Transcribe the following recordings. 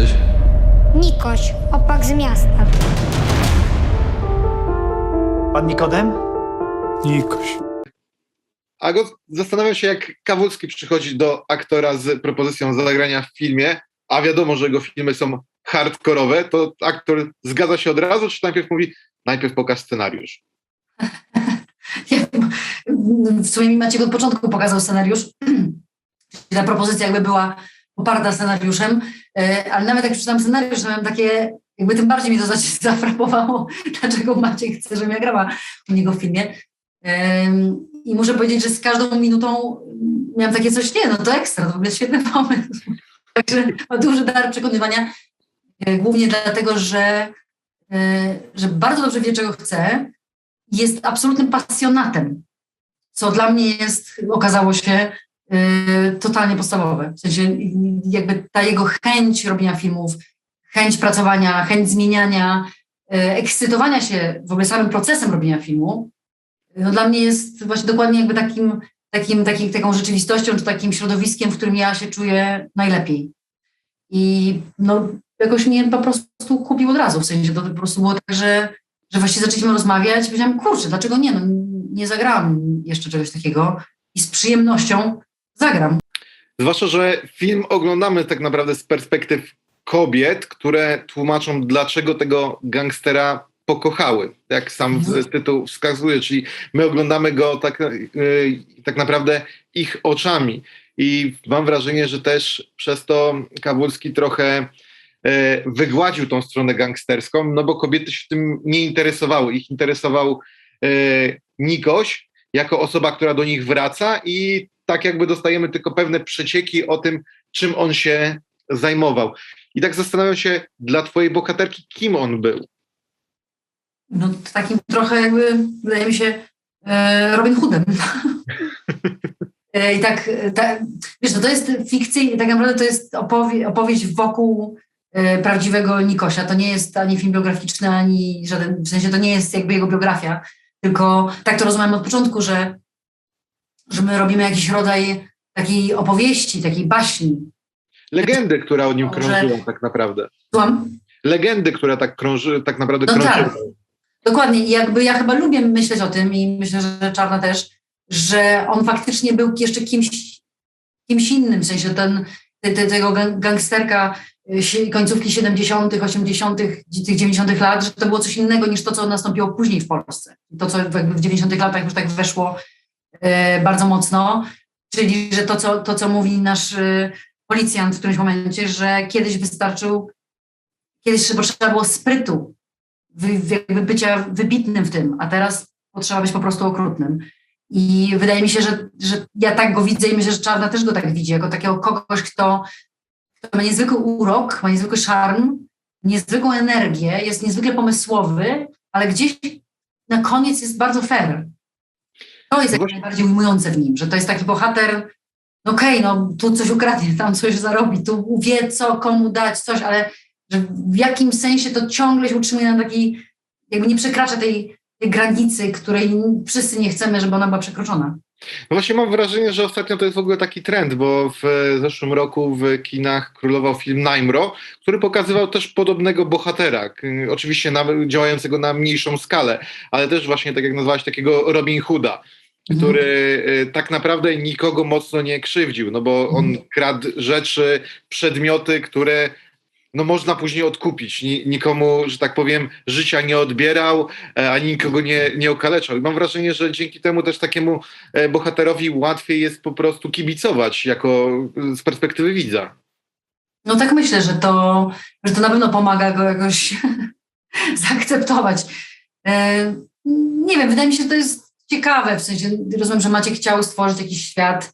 jesteś? Nikoś, opak z miasta. Pan Nikodem? Nikoś. A go zastanawiam się, jak Kawulski przychodzi do aktora z propozycją zagrania w filmie, a wiadomo, że jego filmy są hardkorowe, to aktor zgadza się od razu, czy najpierw mówi, najpierw pokaż scenariusz? W sumie mi Maciek od początku pokazał scenariusz. Ta propozycja jakby była poparta scenariuszem, e, ale nawet jak przeczytałam scenariusz, to miałam takie, jakby tym bardziej mi to za- zafrapowało, dlaczego Maciek chce, żebym ja grała u niego w filmie. I muszę powiedzieć, że z każdą minutą miałam takie coś, nie, no to ekstra, to w ogóle świetny pomysł. Także ma duży dar przekonywania, e, głównie dlatego, że, e, że bardzo dobrze wie, czego chce, jest absolutnym pasjonatem, co dla mnie jest, okazało się, totalnie podstawowe. W sensie jakby ta jego chęć robienia filmów, chęć pracowania, chęć zmieniania, y, ekscytowania się w ogóle samym procesem robienia filmu, no dla mnie jest właśnie dokładnie jakby takim, takim, takim, taką rzeczywistością, czy takim środowiskiem, w którym ja się czuję najlepiej. I no, jakoś mnie po prostu kupił od razu, w sensie to po prostu było tak, że że właściwie zaczęliśmy rozmawiać, powiedziałam, kurczę, dlaczego nie? No, nie zagrałam jeszcze czegoś takiego i z przyjemnością zagram. Zwłaszcza, że film oglądamy tak naprawdę z perspektyw kobiet, które tłumaczą, dlaczego tego gangstera pokochały, jak sam Mhm. tytuł wskazuje, czyli my oglądamy go tak, yy, tak naprawdę ich oczami i mam wrażenie, że też przez to Kawulski trochę e, wygładził tą stronę gangsterską, no bo kobiety się tym nie interesowały. Ich interesował e, Nikoś jako osoba, która do nich wraca i tak jakby dostajemy tylko pewne przecieki o tym, czym on się zajmował. I tak zastanawiam się, dla twojej bohaterki, kim on był? No takim trochę jakby, wydaje mi się, e, Robin Hoodem. E, I tak, ta, wiesz, no to jest fikcyjnie, tak naprawdę to jest opowie, opowieść wokół e, prawdziwego Nikosia. To nie jest ani film biograficzny, ani żaden, w sensie to nie jest jakby jego biografia, tylko tak to rozumiem od początku, że, że my robimy jakiś rodzaj takiej opowieści, takiej baśni. Legendy, która o nim krążyła tak naprawdę. Słucham? Legendy, która tak, krąży, tak naprawdę No krążyła. tak. Dokładnie. I jakby ja chyba lubię myśleć o tym i myślę, że Czarna też, że on faktycznie był jeszcze kimś, kimś innym, w sensie ten, te, te, tego gang- gangsterka y, końcówki 70., 80., tych 90. lat, że to było coś innego niż to, co nastąpiło później w Polsce. To, co jakby w 90. latach już tak weszło bardzo mocno, czyli że to, co, to, co mówi nasz e, policjant w którymś momencie, że kiedyś wystarczył, kiedyś potrzeba było sprytu, jakby bycia wybitnym w tym, a teraz potrzeba być po prostu okrutnym. I wydaje mi się, że, że ja tak go widzę i myślę, że Czarna też go tak widzi, jako takiego kogoś, kto, kto ma niezwykły urok, ma niezwykły szarm, niezwykłą energię, jest niezwykle pomysłowy, ale gdzieś na koniec jest bardzo fair. To jest Właśnie- najbardziej ujmujące w nim, że to jest taki bohater, no okej, no tu coś ukradnie, tam coś zarobi, tu wie co, komu dać, coś, ale że w jakim sensie to ciągle się utrzymuje na takiej, jakby nie przekracza tej, tej granicy, której wszyscy nie chcemy, żeby ona była przekroczona. No właśnie mam wrażenie, że ostatnio to jest w ogóle taki trend, bo w zeszłym roku w kinach królował film Najmro, który pokazywał też podobnego bohatera, oczywiście na, działającego na mniejszą skalę, ale też właśnie tak jak nazwałeś, takiego Robin Hooda, który e, tak naprawdę nikogo mocno nie krzywdził, no bo on Mhm. kradł rzeczy, przedmioty, które no można później odkupić. Ni, nikomu, że tak powiem, życia nie odbierał, e, ani nikogo nie, nie okaleczał. I mam wrażenie, że dzięki temu też takiemu e, bohaterowi łatwiej jest po prostu kibicować jako e, z perspektywy widza. No tak myślę, że to, że to na pewno pomaga go jakoś zaakceptować. Nie wiem, wydaje mi się, że to jest ciekawe, w sensie rozumiem, że Maciek chciał stworzyć jakiś świat,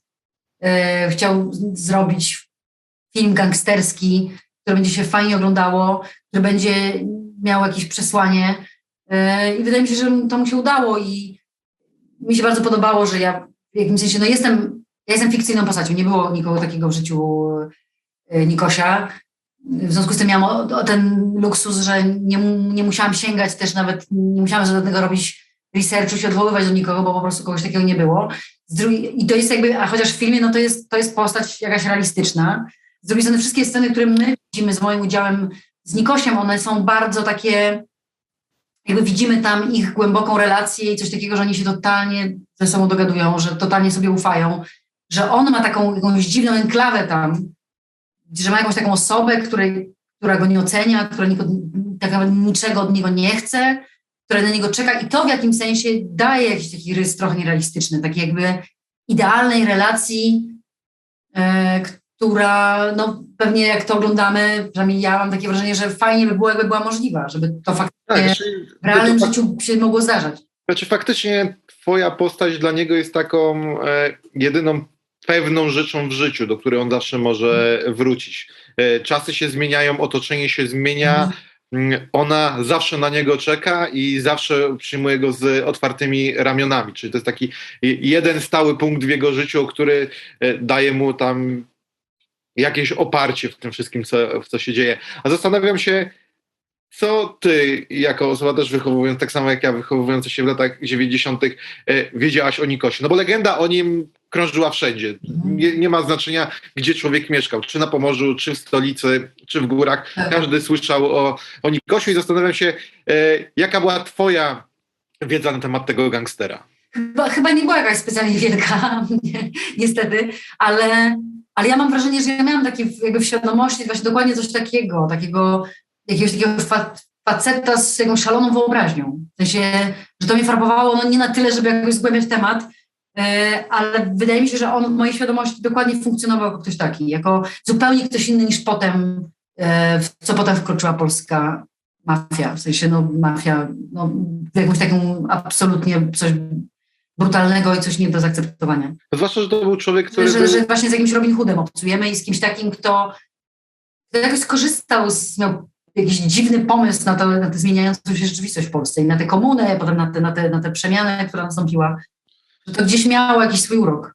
e, chciał zrobić film gangsterski, który będzie się fajnie oglądało, który będzie miał jakieś przesłanie e, i wydaje mi się, że to mu się udało i mi się bardzo podobało, że ja w jakimś sensie, no jestem, ja jestem fikcyjną postacią, nie było nikogo takiego w życiu e, Nikosia. W związku z tym miałam o, o ten luksus, że nie, nie musiałam sięgać też nawet, nie musiałam żadnego robić researchu, się odwoływać do nikogo, bo po prostu kogoś takiego nie było. Drugiej, I to jest jakby, a chociaż w filmie, no to jest, to jest postać jakaś realistyczna. Z drugiej strony wszystkie sceny, które my widzimy z moim udziałem z Nikosiem, one są bardzo takie, jakby widzimy tam ich głęboką relację i coś takiego, że oni się totalnie ze sobą dogadują, że totalnie sobie ufają, że on ma taką jakąś dziwną enklawę tam, że ma jakąś taką osobę, której, która go nie ocenia, która niko, tak niczego od niego nie chce, która na niego czeka i to w jakimś sensie daje jakiś taki rys trochę nierealistyczny, taki jakby idealnej relacji, e, która no pewnie jak to oglądamy, przynajmniej ja mam takie wrażenie, że fajnie by było, jakby była możliwa, żeby to faktycznie Tak, w realnym to- życiu się mogło zdarzać. Znaczy faktycznie twoja postać dla niego jest taką e, jedyną pewną rzeczą w życiu, do której on zawsze może wrócić. E, czasy się zmieniają, otoczenie się zmienia, mm, ona zawsze na niego czeka i zawsze przyjmuje go z otwartymi ramionami. Czyli to jest taki jeden stały punkt w jego życiu, który e, daje mu tam jakieś oparcie w tym wszystkim, co, co się dzieje. A zastanawiam się, co ty, jako osoba też wychowująca, tak samo jak ja, wychowująca się w latach 90., e, wiedziałaś o Nikosie? No bo legenda o nim krążyła wszędzie. Nie, nie ma znaczenia, gdzie człowiek mieszkał, czy na Pomorzu, czy w stolicy, czy w górach. Tak. Każdy słyszał o, o Nikosiu i zastanawiam się, e, jaka była twoja wiedza na temat tego gangstera? Chyba, chyba nie była jakaś specjalnie wielka, ni- niestety, ale, ale ja mam wrażenie, że ja miałam takie w- jakby w świadomości właśnie dokładnie coś takiego, takiego jakiegoś takiego fa faceta z jakąś szaloną wyobraźnią. W sensie, że to mnie farbowało no nie na tyle, żeby jakoś zgłębiać temat, ale wydaje mi się, że on w mojej świadomości dokładnie funkcjonował jako ktoś taki, jako zupełnie ktoś inny niż potem, e, w co potem wkroczyła polska mafia, w sensie no mafia, no w jakąś taką absolutnie coś brutalnego i coś nie do zaakceptowania. Zwłaszcza, że to był człowiek, który Że, był... że właśnie z jakimś Robin Hoodem obcujemy i z kimś takim, kto, kto jakoś skorzystał, z, miał jakiś dziwny pomysł na, to, na tę zmieniającą się rzeczywistość w Polsce i na tę komunę, potem na tę na te, na te przemianę, która nastąpiła. Że to gdzieś miało jakiś swój urok.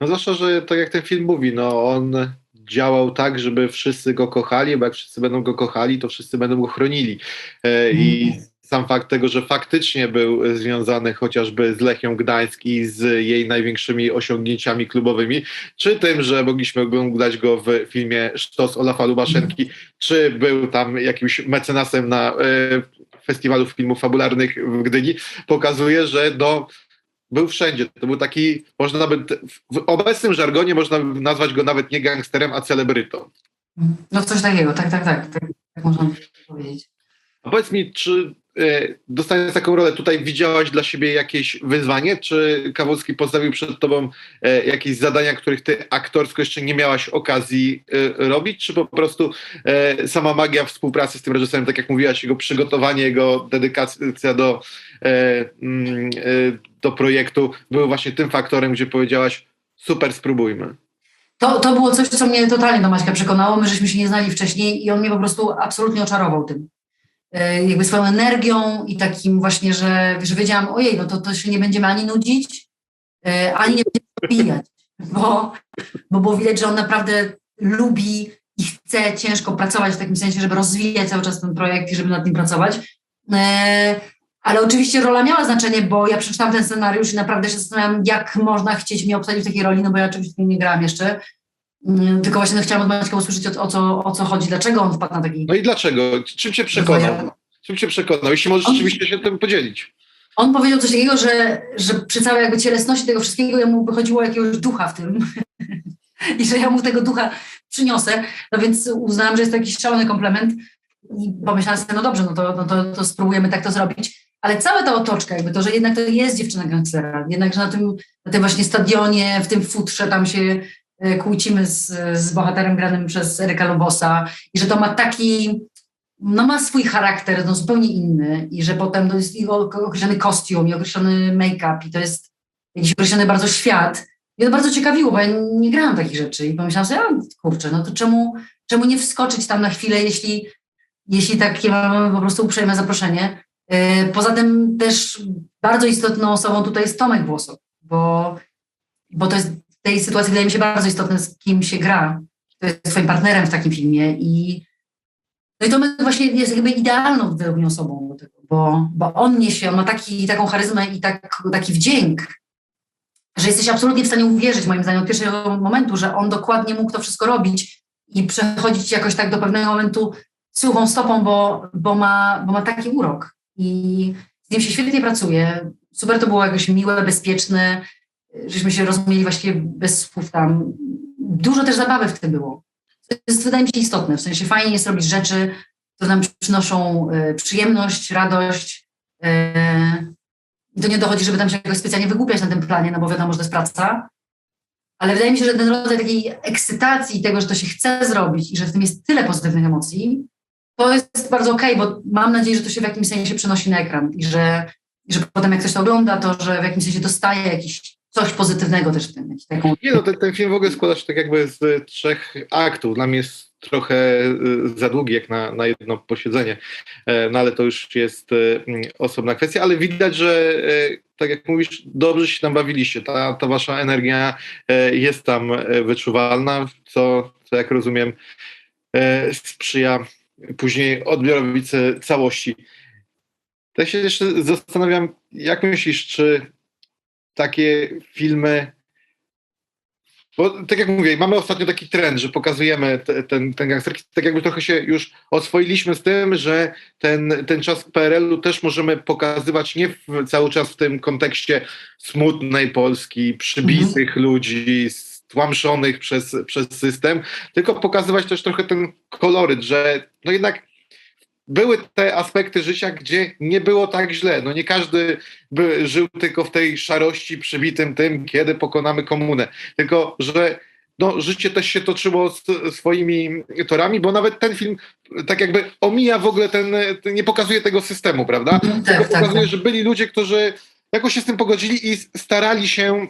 No zwłaszcza, że tak jak ten film mówi, no on działał tak, żeby wszyscy go kochali, bo jak wszyscy będą go kochali, to wszyscy będą go chronili. E, I sam fakt tego, że faktycznie był związany chociażby z Lechią Gdańsk i z jej największymi osiągnięciami klubowymi, czy tym, że mogliśmy oglądać go w filmie Sztos Olafa Lubaszenki, czy był tam jakimś mecenasem na e, festiwalu filmów fabularnych w Gdyni, pokazuje, że do był wszędzie. To był taki, można by, w obecnym żargonie można by nazwać go nawet nie gangsterem, a celebrytą. No coś takiego, tak, tak, tak. Tak, tak można powiedzieć. A powiedz mi, czy dostając taką rolę, tutaj widziałaś dla siebie jakieś wyzwanie, czy Kawalski postawił przed tobą e, jakieś zadania, których ty aktorsko jeszcze nie miałaś okazji e, robić, czy po prostu sama magia współpracy z tym reżyserem, tak jak mówiłaś, jego przygotowanie, jego dedykacja do, mm, do projektu były właśnie tym faktorem, gdzie powiedziałaś, super, spróbujmy. To, to było coś, co mnie totalnie do Maćka przekonało. My żeśmy się nie znali wcześniej i on mnie po prostu absolutnie oczarował tym. E, Jakby swoją energią i takim właśnie, że, że wiedziałam, ojej, no to, to się nie będziemy ani nudzić, e, ani nie będziemy zabijać, bo, bo było widać, że on naprawdę lubi i chce ciężko pracować w takim sensie, żeby rozwijać cały czas ten projekt i żeby nad nim pracować. E, Ale oczywiście rola miała znaczenie, bo ja przeczytałam ten scenariusz i naprawdę się zastanawiam, jak można chcieć mnie obsadzić w takiej roli, no bo ja oczywiście nie grałam jeszcze. Mm, Tylko właśnie no, chciałam od Maćka usłyszeć, o, o, co, o co chodzi, dlaczego on wpadł na taki... No i dlaczego? Czym cię przekonał? Czym cię przekonał? Jeśli możesz On- rzeczywiście się tym podzielić. On powiedział coś takiego, że, że przy całej jakby cielesności tego wszystkiego jemu by chodziło o jakiegoś ducha w tym. I że ja mu tego ducha przyniosę. No więc uznałam, że jest to jakiś szalony komplement. I pomyślałam sobie, no dobrze, no to, no to, to spróbujemy tak to zrobić. Ale cała ta otoczka, jakby to, że jednak to jest dziewczyna gangstera, jednak, że na tym, na tym właśnie stadionie, w tym futrze tam się kłócimy z, z bohaterem granym przez Eryka Lobosa i że to ma taki, no ma swój charakter, no zupełnie inny i że potem to jest określony kostium i określony make-up i to jest jakiś określony bardzo świat. I to bardzo ciekawiło, bo ja nie grałam takich rzeczy i pomyślałam sobie, a kurczę, no to czemu, czemu nie wskoczyć tam na chwilę, jeśli, jeśli takie mamy po prostu uprzejme zaproszenie. Yy, Poza tym też bardzo istotną osobą tutaj jest Tomek Włosow, bo, bo to jest tej sytuacji wydaje mi się bardzo istotne, z kim się gra. To jest swoim partnerem w takim filmie i no i Tomek właśnie jest jakby idealną mnie osobą do tego, bo, bo on niesie, on ma taki, taką charyzmę i tak, taki wdzięk, że jesteś absolutnie w stanie uwierzyć moim zdaniem od pierwszego momentu, że on dokładnie mógł to wszystko robić i przechodzić jakoś tak do pewnego momentu suchą stopą, bo, bo, ma, bo ma taki urok. I z nim się świetnie pracuje. Super to było jakoś miłe, bezpieczne, żeśmy się rozumieli właściwie bez słów tam. Dużo też zabawy w tym było. To jest, wydaje mi się, istotne. W sensie fajnie jest robić rzeczy, które nam przynoszą e, przyjemność, radość. E, I to nie dochodzi, żeby tam się jakoś specjalnie wygłupiać na tym planie, no bo wiadomo, że to jest praca. Ale wydaje mi się, że ten rodzaj takiej ekscytacji tego, że to się chce zrobić i że w tym jest tyle pozytywnych emocji, to jest bardzo okej, bo mam nadzieję, że to się w jakimś sensie przenosi na ekran i że, i że potem jak ktoś to ogląda, to że w jakimś sensie dostaje jakiś coś pozytywnego też w tym. Taką, Nie no, ten, ten film w ogóle składa się tak jakby z trzech aktów. Dla mnie jest trochę y, za długi jak na, na jedno posiedzenie, E, no ale to już jest y, osobna kwestia, ale widać, że e, tak jak mówisz, dobrze się tam bawiliście. Ta, ta wasza energia e, jest tam wyczuwalna, co, co jak rozumiem sprzyja później odbiorowi całości. Tak się jeszcze zastanawiam, jak myślisz, czy takie filmy bo tak jak mówię, mamy ostatnio taki trend, że pokazujemy te, ten, ten gangsterki, tak jakby trochę się już oswoiliśmy z tym, że ten, ten czas PRL-u też możemy pokazywać nie w, cały czas w tym kontekście smutnej Polski, przybitych ludzi, stłamszonych przez, przez system, tylko pokazywać też trochę ten koloryt, że no jednak były te aspekty życia, gdzie nie było tak źle. No nie każdy by żył tylko w tej szarości przybitym tym, kiedy pokonamy komunę. Tylko, że no, życie też się toczyło swoimi torami, bo nawet ten film tak jakby omija w ogóle ten, nie pokazuje tego systemu, prawda? Mhm, Tylko tak, tak, pokazuje, tak. że byli ludzie, którzy jakoś się z tym pogodzili i starali się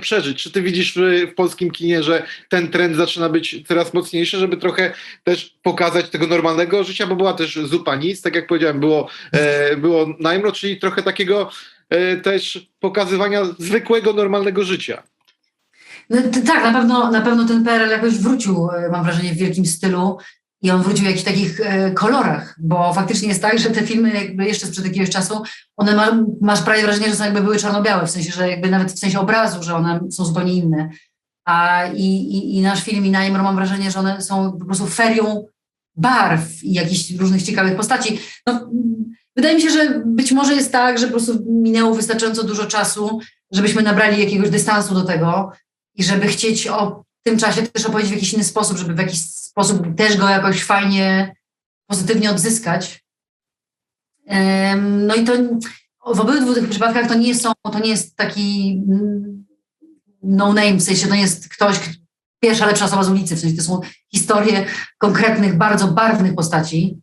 przeżyć. Czy ty widzisz w, polskim kinie, że ten trend zaczyna być coraz mocniejszy, żeby trochę też pokazać tego normalnego życia, bo była też zupa nic, tak jak powiedziałem, było, e, było najmro, czyli trochę takiego e, też pokazywania zwykłego, normalnego życia. No, tak, na pewno, na pewno ten PRL jakoś wrócił, e, mam wrażenie, w wielkim stylu i on wrócił w jakichś takich e, kolorach, bo faktycznie jest tak, że te filmy jakby jeszcze sprzed jakiegoś czasu, one ma, masz prawie wrażenie, że są jakby były czarno-białe, w sensie, że jakby nawet w sensie obrazu, że one są zupełnie inne. A i, i, i nasz film i Najmro mam wrażenie, że one są po prostu ferią barw i jakichś różnych ciekawych postaci. No, wydaje mi się, że być może jest tak, że po prostu minęło wystarczająco dużo czasu, żebyśmy nabrali jakiegoś dystansu do tego i żeby chcieć o tym czasie też opowiedzieć w jakiś inny sposób, żeby w jakiś sposób też go jakoś fajnie, pozytywnie odzyskać. No i to w obydwu tych przypadkach to nie są, to nie jest taki mm, no name, w sensie to nie jest ktoś, pierwsza lepsza osoba z ulicy, w sensie to są historie konkretnych, bardzo barwnych postaci,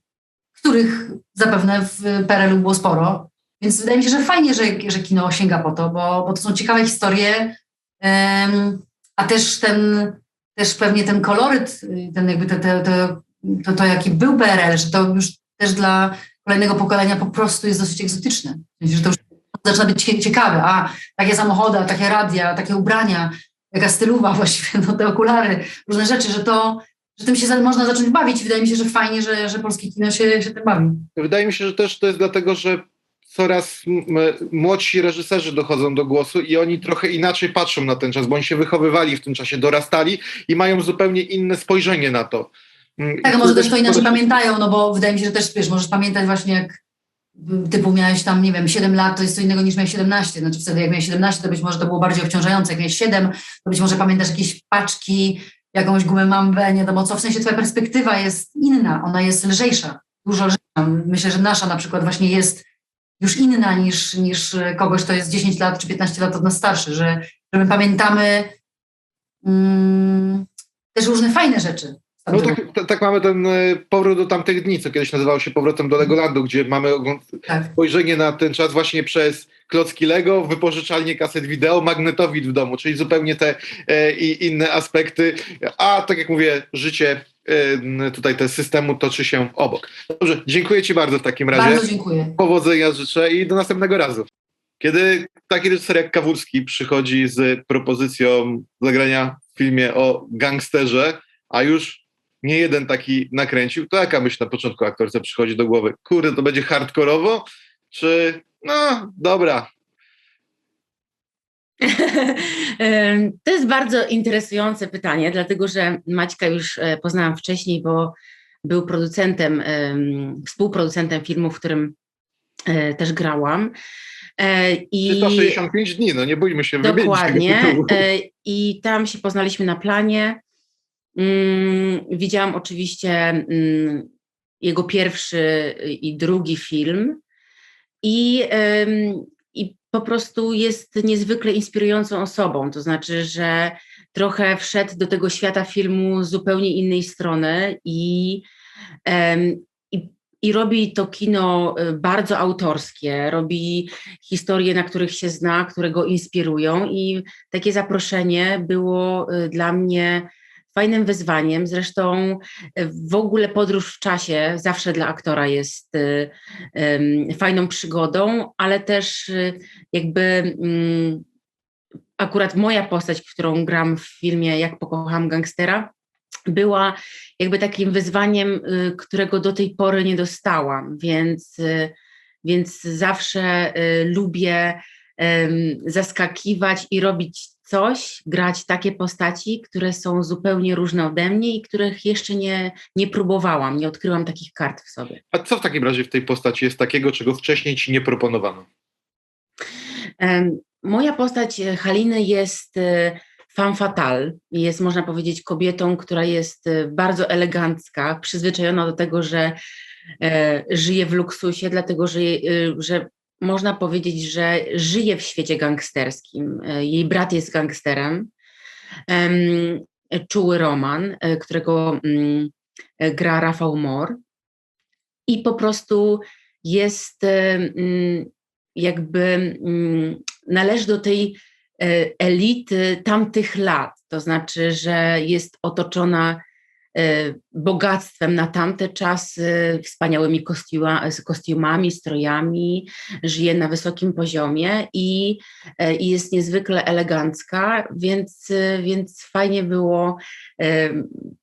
których zapewne w PRL-u było sporo. Więc wydaje mi się, że fajnie, że, że kino sięga po to, bo, bo to są ciekawe historie, a też ten, też pewnie ten koloryt, ten jakby te, te, te, to, to, jaki był PRL, że to już też dla kolejnego pokolenia po prostu jest dosyć egzotyczne. Że to już zaczyna być cie- ciekawe. A, takie samochody, takie radia, takie ubrania, jaka stylowa właściwie, no te okulary, różne rzeczy, że to, że tym się można zacząć bawić. Wydaje mi się, że fajnie, że, że polskie kino się, się tym bawi. Wydaje mi się, że też to jest dlatego, że coraz młodsi reżyserzy dochodzą do głosu i oni trochę inaczej patrzą na ten czas, bo oni się wychowywali w tym czasie, dorastali i mają zupełnie inne spojrzenie na to. Mm, Tak, i może też to inaczej pamiętają, no bo wydaje mi się, że też, wiesz, możesz pamiętać właśnie jak typu miałeś tam, nie wiem, 7 lat, to jest co innego niż miałeś 17. Znaczy wtedy jak miałeś 17, to być może to było bardziej obciążające. Jak miałeś 7, to być może pamiętasz jakieś paczki, jakąś gumę mambę, nie wiadomo co. W sensie twoja perspektywa jest inna, ona jest lżejsza, dużo lżejsza. Myślę, że nasza na przykład właśnie jest już inna niż, niż kogoś, kto jest 10 lat czy 15 lat od nas starszy, że, że my pamiętamy mm, też różne fajne rzeczy. No tak, tak, mamy ten e, powrót do tamtych dni, co kiedyś nazywało się powrotem do Legolandu, gdzie mamy Tak. spojrzenie na ten czas właśnie przez klocki Lego, wypożyczalnię kaset wideo, magnetowid w domu, czyli zupełnie te e, i inne aspekty. A tak jak mówię, życie e, tutaj te systemu toczy się obok. Dobrze, dziękuję Ci bardzo w takim razie. Bardzo dziękuję. Powodzenia życzę i do następnego razu. Kiedy taki reżyser jak Kawulski przychodzi z propozycją zagrania w filmie o gangsterze, a już nie jeden taki nakręcił, to jaka myśl na początku aktorce przychodzi do głowy? Kurde, to będzie hardkorowo? Czy no dobra, To jest bardzo interesujące pytanie, dlatego że Maćka już e, poznałam wcześniej, bo był producentem, współproducentem filmu, w którym e, też grałam. E, I 365 dni, no nie bójmy się Dokładnie. I tam się poznaliśmy na planie. Mm, widziałam oczywiście mm, jego pierwszy i drugi film. I, I po prostu jest niezwykle inspirującą osobą. To znaczy, że trochę wszedł do tego świata filmu z zupełnie innej strony i, i, i robi to kino e, bardzo autorskie, robi historie, na których się zna, które go inspirują i takie zaproszenie było e, dla mnie fajnym wyzwaniem. Zresztą e, w ogóle podróż w czasie zawsze dla aktora jest fajną przygodą, ale też jakby mm, akurat moja postać, którą gram w filmie Jak pokocham gangstera, była jakby takim wyzwaniem, y, którego do tej pory nie dostałam, więc, y, więc zawsze y, lubię zaskakiwać i robić coś, grać takie postaci, które są zupełnie różne ode mnie i których jeszcze nie, nie próbowałam, nie odkryłam takich kart w sobie. A co w takim razie w tej postaci jest takiego, czego wcześniej ci nie proponowano? Moja postać e, Haliny jest e, femme fatale. Jest, można powiedzieć, kobietą, która jest e, bardzo elegancka, przyzwyczajona do tego, że żyje w luksusie, dlatego że, że można powiedzieć, że żyje w świecie gangsterskim. Jej brat jest gangsterem. Czuły Roman, którego mm, gra Rafał Mor. I po prostu jest mm, jakby mm, należy do tej e, elity tamtych lat, to znaczy, że jest otoczona e, bogactwem na tamte czasy, wspaniałymi kostiuma, kostiumami, strojami, żyje na wysokim poziomie i, e, i jest niezwykle elegancka, więc, więc fajnie było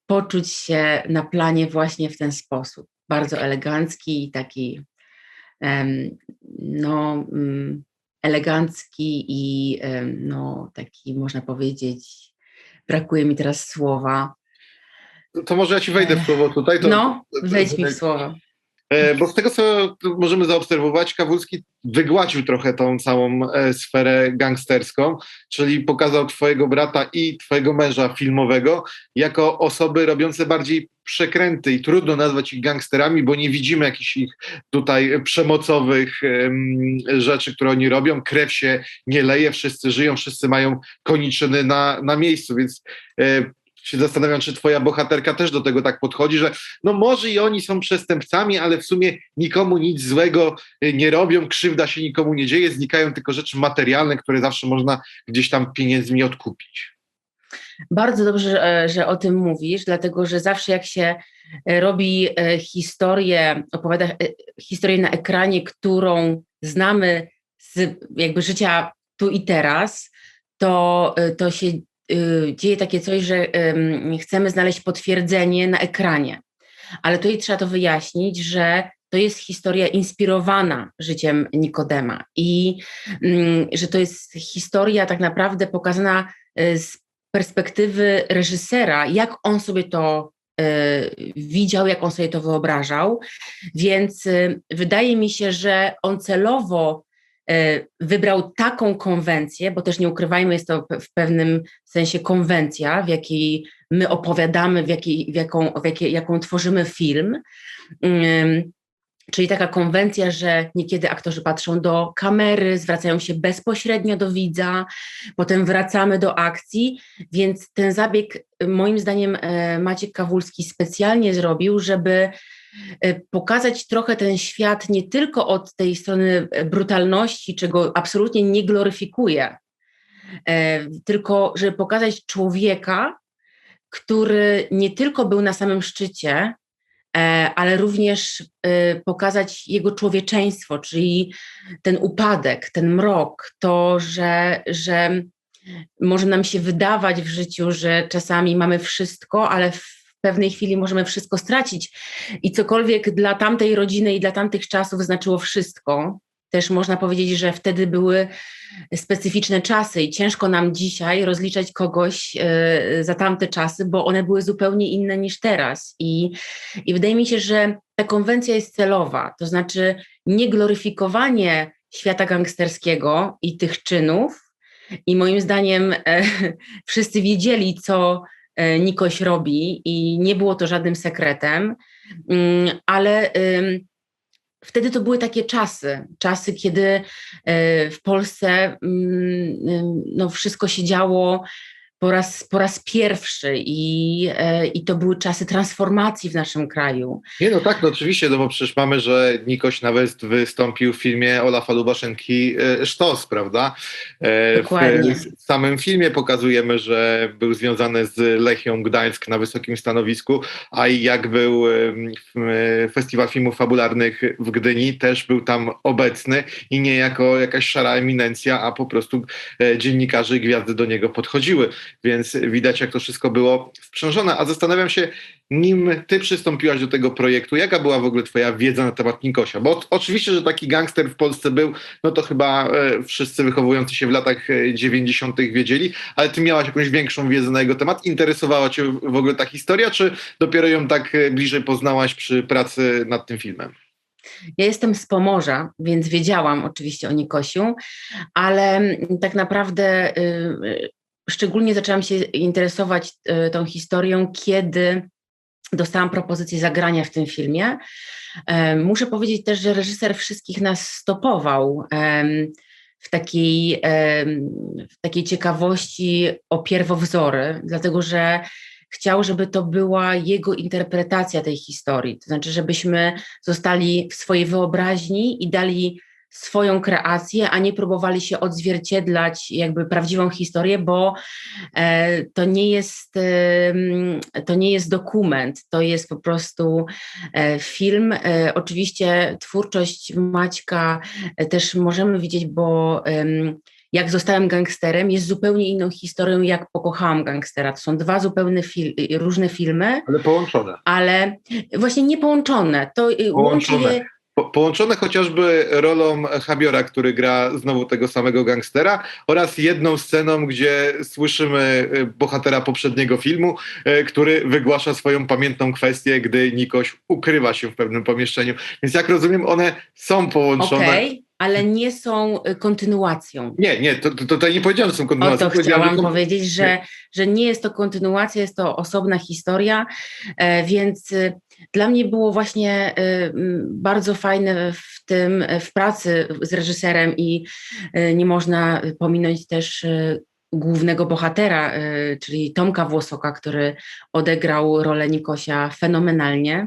poczuć się na planie właśnie w ten sposób. Bardzo elegancki i taki no, mm, elegancki i no, taki, można powiedzieć, brakuje mi teraz słowa. To może ja ci wejdę w słowo tutaj. To, no, wejdź mi w słowo. E, bo z tego, co możemy zaobserwować, Kawulski wygładził trochę tą całą e, sferę gangsterską, czyli pokazał twojego brata i twojego męża filmowego jako osoby robiące bardziej przekręty i trudno nazwać ich gangsterami, bo nie widzimy jakichś ich tutaj przemocowych um, rzeczy, które oni robią. Krew się nie leje, wszyscy żyją, wszyscy mają koniczyny na, na miejscu, więc e, się zastanawiam, czy twoja bohaterka też do tego tak podchodzi, że no może i oni są przestępcami, ale w sumie nikomu nic złego y, nie robią, krzywda się nikomu nie dzieje, znikają tylko rzeczy materialne, które zawsze można gdzieś tam pieniędzmi odkupić. Bardzo dobrze, że o tym mówisz, dlatego że zawsze jak się e, robi e, historię, opowiada e, historię na ekranie, którą znamy z jakby życia tu i teraz, to, to się dzieje takie coś, że chcemy znaleźć potwierdzenie na ekranie. Ale tutaj trzeba to wyjaśnić, że to jest historia inspirowana życiem Nikodema i mm, że to jest historia tak naprawdę pokazana y, z perspektywy reżysera, jak on sobie to y, widział, jak on sobie to wyobrażał. Więc wydaje mi się, że on celowo wybrał taką konwencję, bo też nie ukrywajmy, jest to w pewnym sensie konwencja, w jakiej my opowiadamy, w, jakiej, w, jaką, w jakiej, jaką tworzymy film. Czyli taka konwencja, że niekiedy aktorzy patrzą do kamery, zwracają się bezpośrednio do widza, potem wracamy do akcji, więc ten zabieg moim zdaniem e, Maciek Kawulski specjalnie zrobił, żeby E, pokazać trochę ten świat nie tylko od tej strony e, brutalności, czego absolutnie nie gloryfikuję, e, tylko żeby pokazać człowieka, który nie tylko był na samym szczycie, ale również pokazać jego człowieczeństwo, czyli ten upadek, ten mrok, to, że, że może nam się wydawać w życiu, że czasami mamy wszystko, ale w pewnej chwili możemy wszystko stracić i cokolwiek dla tamtej rodziny i dla tamtych czasów znaczyło wszystko, też można powiedzieć, że wtedy były specyficzne czasy i ciężko nam dzisiaj rozliczać kogoś e, za tamte czasy, bo one były zupełnie inne niż teraz. I, i wydaje mi się, że ta konwencja jest celowa, to znaczy nie gloryfikowanie świata gangsterskiego i tych czynów. I moim zdaniem e, wszyscy wiedzieli, co Nikoś robi, i nie było to żadnym sekretem, mm, ale wtedy to były takie czasy, czasy, kiedy e, w Polsce mm, no, wszystko się działo po raz, po raz pierwszy i, e, i to były czasy transformacji w naszym kraju. Nie, no tak, no oczywiście, no bo przecież mamy, że Nikoś nawet wystąpił w filmie Olafa Lubaszenki e, Sztos, prawda? E, Dokładnie. W samym filmie pokazujemy, że był związany z Lechią Gdańsk na wysokim stanowisku, a jak był Festiwal Filmów Fabularnych w Gdyni, też był tam obecny i nie jako jakaś szara eminencja, a po prostu dziennikarze i gwiazdy do niego podchodziły więc widać, jak to wszystko było sprzężone. A zastanawiam się, nim ty przystąpiłaś do tego projektu, jaka była w ogóle twoja wiedza na temat Nikosia? Bo oczywiście, że taki gangster w Polsce był, no to chyba e, wszyscy wychowujący się w latach 90. E, wiedzieli, ale ty miałaś jakąś większą wiedzę na jego temat? Interesowała cię w ogóle ta historia, czy dopiero ją tak e, bliżej poznałaś przy pracy nad tym filmem? Ja jestem z Pomorza, więc wiedziałam oczywiście o Nikosiu, ale tak naprawdę y, szczególnie zaczęłam się interesować e, tą historią, kiedy dostałam propozycję zagrania w tym filmie. E, muszę powiedzieć też, że reżyser wszystkich nas stopował w takiej, w takiej ciekawości o pierwowzory, dlatego że chciał, żeby to była jego interpretacja tej historii. To znaczy, żebyśmy zostali w swojej wyobraźni i dali swoją kreację, a nie próbowali się odzwierciedlać jakby prawdziwą historię, bo e, to nie jest, to nie jest dokument, to jest po prostu e, film. E, oczywiście twórczość Maćka też możemy widzieć, bo jak zostałem gangsterem, jest zupełnie inną historią, jak pokochałam gangstera. To są dwa zupełnie fil różne filmy. Ale połączone. Ale właśnie nie połączone. To połączone. łączy je po, połączone chociażby rolą Habiora, który gra znowu tego samego gangstera oraz jedną sceną, gdzie słyszymy e, bohatera poprzedniego filmu, e, który wygłasza swoją pamiętną kwestię, gdy Nikoś ukrywa się w pewnym pomieszczeniu. Więc jak rozumiem, one są połączone. Okay ale nie są y, kontynuacją. Nie, nie, to, to, to nie powiedziałam, że są kontynuacją. O to chciałam powiedzieć, że, że nie jest to kontynuacja, jest to osobna historia, e, więc y, dla mnie było właśnie y, bardzo fajne w tym, w pracy z reżyserem i nie można pominąć też głównego bohatera, czyli Tomka Włosoka, który odegrał rolę Nikosia fenomenalnie.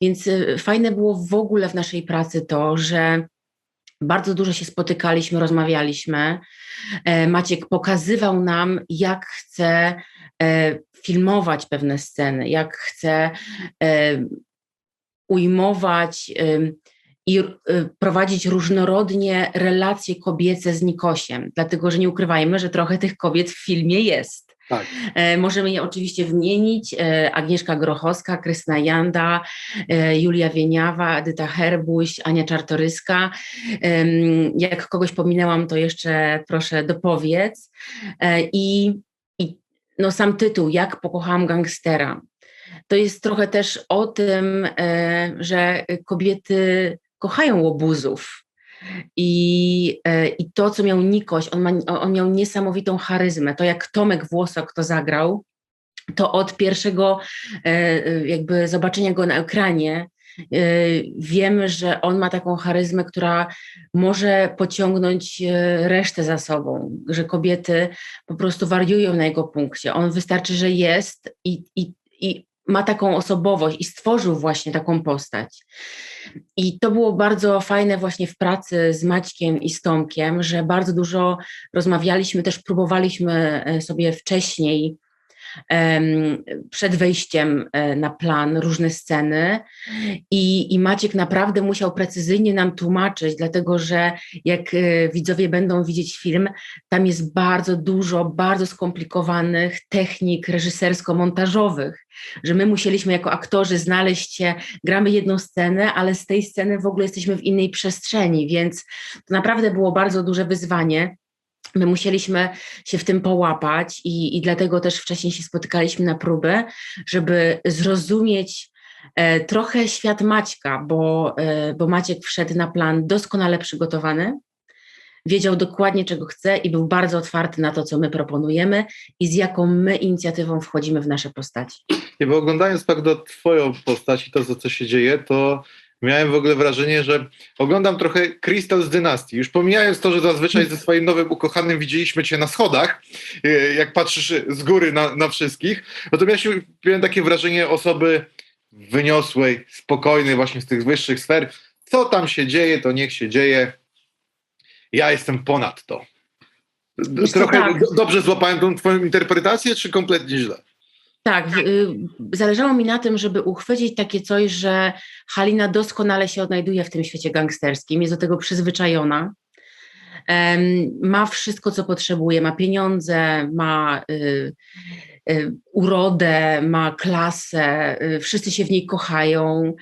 Więc fajne było w ogóle w naszej pracy to, że bardzo dużo się spotykaliśmy, rozmawialiśmy. E, Maciek pokazywał nam, jak chce e, filmować pewne sceny, jak chce e, ujmować i prowadzić różnorodnie relacje kobiece z Nikosiem, dlatego że nie ukrywajmy, że trochę tych kobiet w filmie jest. Tak. E, możemy je oczywiście wymienić. E, Agnieszka Grochowska, Krystyna Janda, e, Julia Wieniawa, Edyta Herbuś, Ania Czartoryska. Jak kogoś pominęłam, to jeszcze proszę dopowiedz. I no, sam tytuł, Jak pokochałam gangstera. To jest trochę też o tym, że kobiety kochają łobuzów, i, e, I to, co miał Nikoś, on, ma, on miał niesamowitą charyzmę. To jak Tomek Włosok to zagrał, to od pierwszego e, e, jakby zobaczenia go na ekranie wiemy, że on ma taką charyzmę, która może pociągnąć resztę za sobą, że kobiety po prostu wariują na jego punkcie. On wystarczy, że jest i, i, i ma taką osobowość i stworzył właśnie taką postać. I to było bardzo fajne właśnie w pracy z Maćkiem i z Tomkiem, że bardzo dużo rozmawialiśmy, też próbowaliśmy e, sobie wcześniej przed wejściem e, na plan różne sceny i, i Maciek naprawdę musiał precyzyjnie nam tłumaczyć, dlatego że jak e, widzowie będą widzieć film, tam jest bardzo dużo, bardzo skomplikowanych technik reżysersko-montażowych, że my musieliśmy jako aktorzy znaleźć się, gramy jedną scenę, ale z tej sceny w ogóle jesteśmy w innej przestrzeni, więc to naprawdę było bardzo duże wyzwanie. My musieliśmy się w tym połapać i, i dlatego też wcześniej się spotykaliśmy na próby, żeby zrozumieć e, trochę świat Maćka, bo, e, bo Maciek wszedł na plan doskonale przygotowany, wiedział dokładnie czego chce i był bardzo otwarty na to, co my proponujemy i z jaką my inicjatywą wchodzimy w nasze postaci. Nie, bo oglądając tak do twoją postać i to, co się dzieje, to miałem w ogóle wrażenie, że oglądam trochę Crystal z Dynastii. Już pomijając to, że zazwyczaj ze swoim nowym ukochanym widzieliśmy cię na schodach, e, jak patrzysz z góry na, na wszystkich, natomiast ja miałem takie wrażenie osoby wyniosłej, spokojnej właśnie z tych wyższych sfer. Co tam się dzieje, to niech się dzieje. Ja jestem ponad to. Trochę tak. do- dobrze złapałem tą twoją interpretację, czy kompletnie źle? Tak, y, zależało mi na tym, żeby uchwycić takie coś, że Halina doskonale się odnajduje w tym świecie gangsterskim, jest do tego przyzwyczajona. Ma wszystko, co potrzebuje, ma pieniądze, ma y, y, urodę, ma klasę, wszyscy się w niej kochają.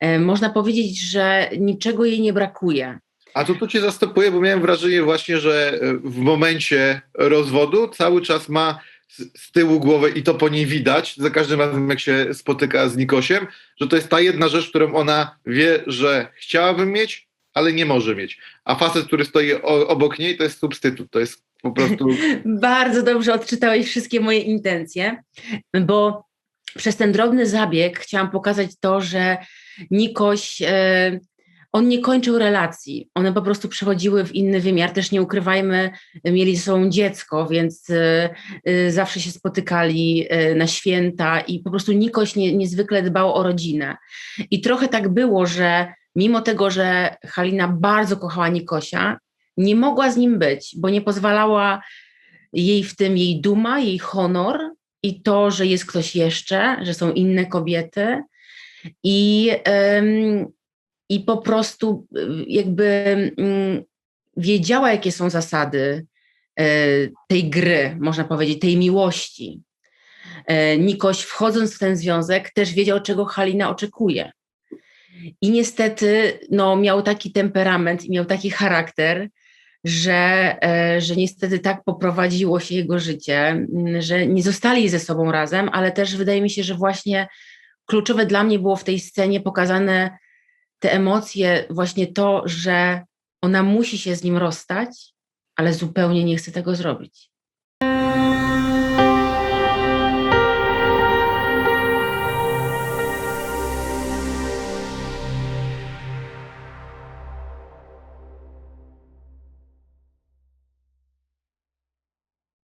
E, można powiedzieć, że niczego jej nie brakuje. A to tu cię zastopuję, bo miałem wrażenie właśnie, że w momencie rozwodu cały czas ma z, tyłu głowę i to po niej widać, za każdym razem jak się spotyka z Nikosiem, że to jest ta jedna rzecz, którą ona wie, że chciałaby mieć, ale nie może mieć. A facet, który stoi obok niej, to jest substytut, to jest po prostu... Bardzo dobrze odczytałeś wszystkie moje intencje, bo przez ten drobny zabieg chciałam pokazać to, że Nikoś, e, on nie kończył relacji, one po prostu przechodziły w inny wymiar. Też nie ukrywajmy, mieli ze sobą dziecko, więc e, e, zawsze się spotykali e, na święta i po prostu Nikoś nie, niezwykle dbał o rodzinę. I trochę tak było, że mimo tego, że Halina bardzo kochała Nikosia, nie mogła z nim być, bo nie pozwalała jej w tym jej duma, jej honor i to, że jest ktoś jeszcze, że są inne kobiety. I, i po prostu y, jakby mm, wiedziała, jakie są zasady e, tej gry, można powiedzieć, tej miłości. E, Nikoś, wchodząc w ten związek, też wiedział, czego Halina oczekuje. I niestety no, miał taki temperament i miał taki charakter, że, e, że niestety tak poprowadziło się jego życie, m, że nie zostali ze sobą razem, ale też wydaje mi się, że właśnie kluczowe dla mnie było w tej scenie pokazane te emocje, właśnie to, że ona musi się z nim rozstać, ale zupełnie nie chce tego zrobić.